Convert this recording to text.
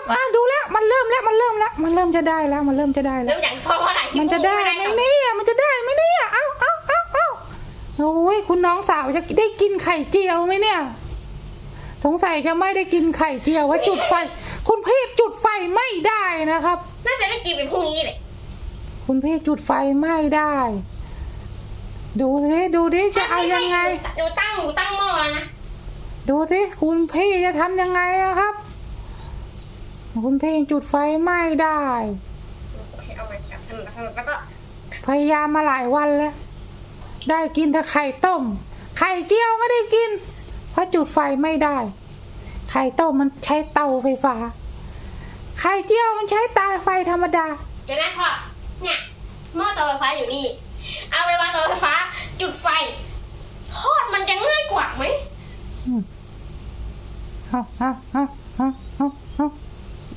ครับอะดูแล้วมันเริ่มแล้วมันเริ่มแล้วมันเริ่มจะได้แล้วมันเริ่มจะได้แล้เริ่ว มอย่างพอเพราะไหนที่มันจะได้ไหมเนี่ยมันจะได้ไหมเนี่ยเอ้าเอ้าเอ้าเอ้าโอ้ยคุณน้องสาวจะได้กินไข่เจียวไหมเนี่ย สงสัยจะไม่ได้กินไข่เจียวว่าจุดไฟ คุณพี่จุดไฟไม่ได้นะครับ น่าจะได้กินเป็นพรุ่งนี้เลยคุณพี่จุดไฟไม่ได้ ดูสิดูดิจะเอายังไง หนูตั้งหนูตั้งหม้อแล้วนะ ดูสิคุณพี่จะทำยังไงอะครับ คุณพี่จุดไฟไม่ได้ โอเคเอาไปกลับถนนแล้วก็พยายามมาหลายวันแล้ว ได้กินแต่ไข่ต้ม ไข่เจียวไม่ได้กิน เพราะจุดไฟไม่ได้ ไข่ต้มมันใช้เตาไฟฟ้า ไข่เจียวมันใช้เตาไฟธรรมดา เดี๋ยวนะพ่อเนี่ยหม้อเตาไฟฟ้าอยู่นี่ เอาไปวางเตาไฟฟ้า จุดไฟทอดมันจะง่ายกว่าไหมอืมเอาเอาเอา